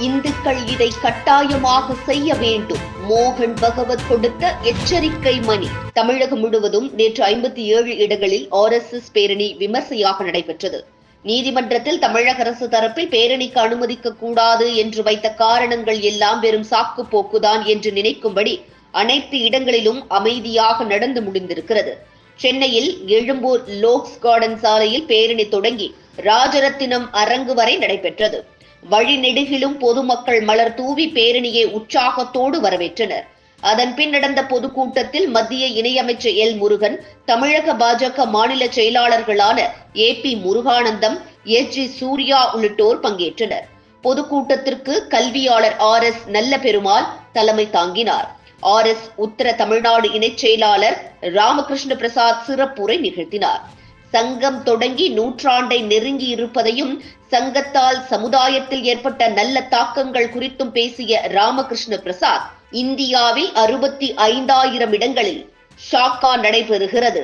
இந்துக்கள் இதை கட்டாயமாக செய்ய வேண்டும். மோகன் பகவத் கொடுத்த எச்சரிக்கை மணி தமிழகம் முழுவதும் நேற்று ஐம்பத்தி ஏழு இடங்களில் ஆர்எஸ்எஸ் பேரணி விமர்சையாக நடைபெற்றது. நீதிமன்றத்தில் தமிழக அரசு தரப்பில் பேரணிக்கு அனுமதிக்க கூடாது என்று வைத்த காரணங்கள் எல்லாம் வெறும் சாக்கு போக்குதான் என்று நினைக்கும்படி அனைத்து இடங்களிலும் அமைதியாக நடந்து முடிந்திருக்கிறது. சென்னையில் எழும்பூர் லோக்ஸ் கார்டன் சாலையில் பேரணி தொடங்கி ராஜரத்தினம் அரங்கு வரை நடைபெற்றது. வழிநெடுகிலும் பொதுமக்கள் மலர் தூவி பேரணியை உற்சாகத்தோடு வரவேற்றனர். அதன் பின் நடந்த பொதுக்கூட்டத்தில் மத்திய இணையமைச்சர் எல் முருகன் தமிழக பாஜக மாநில செயலாளர்களான A P Muruganandam S G Surya உள்ளிட்டோர் பங்கேற்றனர். பொதுக்கூட்டத்திற்கு கல்வியாளர் ஆர் எஸ் நல்ல பெருமாள் தலைமை தாங்கினார். ஆர் எஸ் உத்தர தமிழ்நாடு இணைச் செயலாளர் ராமகிருஷ்ண பிரசாத் சிறப்புரை நிகழ்த்தினார். சங்கம் தொடங்கி நூற்றாண்டை நெருங்கி இருப்பதையும் சங்கத்தால் சமுதாயத்தில் ஏற்பட்ட நல்ல தாக்கங்கள் குறித்தும் பேசிய ராமகிருஷ்ண பிரசாத் இந்தியாவில் அறுபத்தி ஐந்தாயிரம் இடங்களில் ஷாக்கா நடைபெறுகிறது.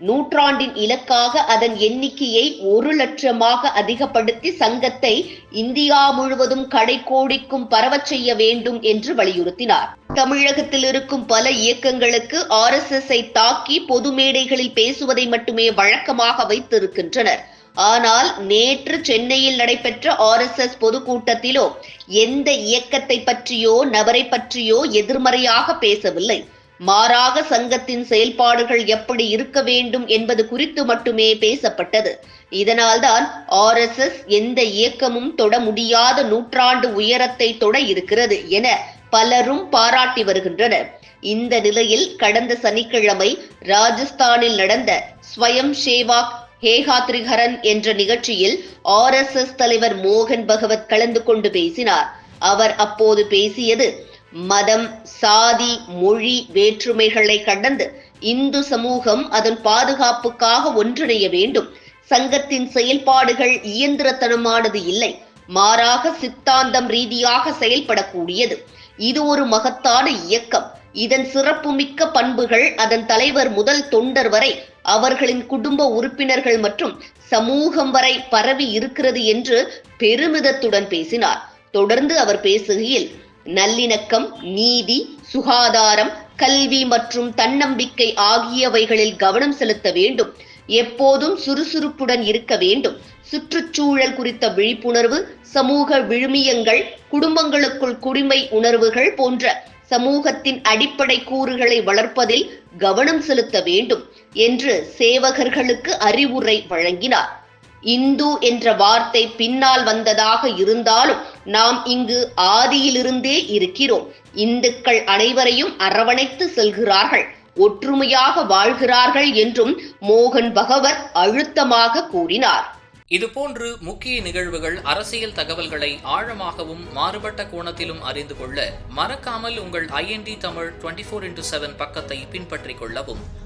நூற்றாண்டின் இலக்காக அதன் எண்ணிக்கையை ஒரு லட்சமாக அதிகப்படுத்தி சங்கத்தை இந்தியா முழுவதும் கடைக்கோடிக்கும் பரவச் செய்ய வேண்டும் என்று வலியுறுத்தினார். தமிழகத்தில் இருக்கும் பல இயக்கங்களுக்கு ஆர் எஸ் எஸ் தாக்கி பொது மேடைகளில் பேசுவதை மட்டுமே வழக்கமாக வைத்திருக்கின்றனர். ஆனால் நேற்று சென்னையில் நடைபெற்ற ஆர் எஸ் எஸ் பொதுக்கூட்டத்திலோ எந்த இயக்கத்தை பற்றியோ நபரை பற்றியோ எதிர்மறையாக பேசவில்லை. மாறாக சங்கத்தின் செயல்பாடுகள் எப்படி இருக்க வேண்டும் என்பது குறித்து மட்டுமே பேசப்பட்டது. இதனால்தான் ஆர் எஸ் எஸ் எந்த இயக்கமும் தொட முடியாத நூற்றாண்டு உயரத்தை தொட இருக்கிறது என பலரும் பாராட்டி வருகின்றனர். இந்த நிலையில் கடந்த சனிக்கிழமை ராஜஸ்தானில் நடந்த ஸ்வயம் சேவாக் ஹேகாத்ரிகரன் என்ற நிகழ்ச்சியில் ஆர் எஸ் எஸ் தலைவர் மோகன் பகவத் கலந்து கொண்டு பேசினார். அவர் அப்போது பேசியது மதம் சாதி மொழி வேற்றுமைகளை கடந்து இந்து சமூகம் அதன் பாதுகாப்புக்காக ஒன்றிணைய வேண்டும். சங்கத்தின் செயல்பாடுகள் இயந்திரத்தனமானது இல்லை. மாறாக சித்தாந்தம் ரீதியாக செயல்படக்கூடியது. இது ஒரு மகத்தான இயக்கம். இதன் சிறப்புமிக்க பண்புகள் அதன் தலைவர் முதல் தொண்டர் வரை அவர்களின் குடும்ப உறுப்பினர்கள் மற்றும் சமூகம் வரை பரவி இருக்கிறது என்று பெருமிதத்துடன் பேசினார். தொடர்ந்து அவர் பேசுகையில் நல்லிணக்கம் நீதி சுகாதாரம் கல்வி மற்றும் தன்னம்பிக்கை ஆகியவைகளில் கவனம் செலுத்த வேண்டும். எப்போதும் சுறுசுறுப்புடன் இருக்க வேண்டும். சுற்றுச்சூழல் குறித்த விழிப்புணர்வு சமூக விழுமியங்கள் குடும்பங்களுக்குள் குடிமை உணர்வுகள் போன்ற சமூகத்தின் அடிப்படை கூறுகளை வளர்ப்பதில் கவனம் செலுத்த வேண்டும் என்று சேவகர்களுக்கு அறிவுரை வழங்கினார். இந்து என்ற வார்த்தை பின்னால் வந்ததாக இருந்தாலும் நாம் இங்கு ஆதியிலிருந்தே இருக்கிறோம். இந்துக்கள் அனைவரையும் அரவணைத்து செல்கிறார்கள். ஒற்றுமையாக வாழ்கிறார்கள் என்றும் மோகன் பகவத் அழுத்தமாக கூறினார். இதுபோன்று முக்கிய நிகழ்வுகள் அரசியல் தகவல்களை ஆழமாகவும் மாறுபட்ட கோணத்திலும் அறிந்து கொள்ள மறக்காமல் உங்கள் IND Tamil twenty four into seven பக்கத்தை பின்பற்றிக் கொள்ளவும்.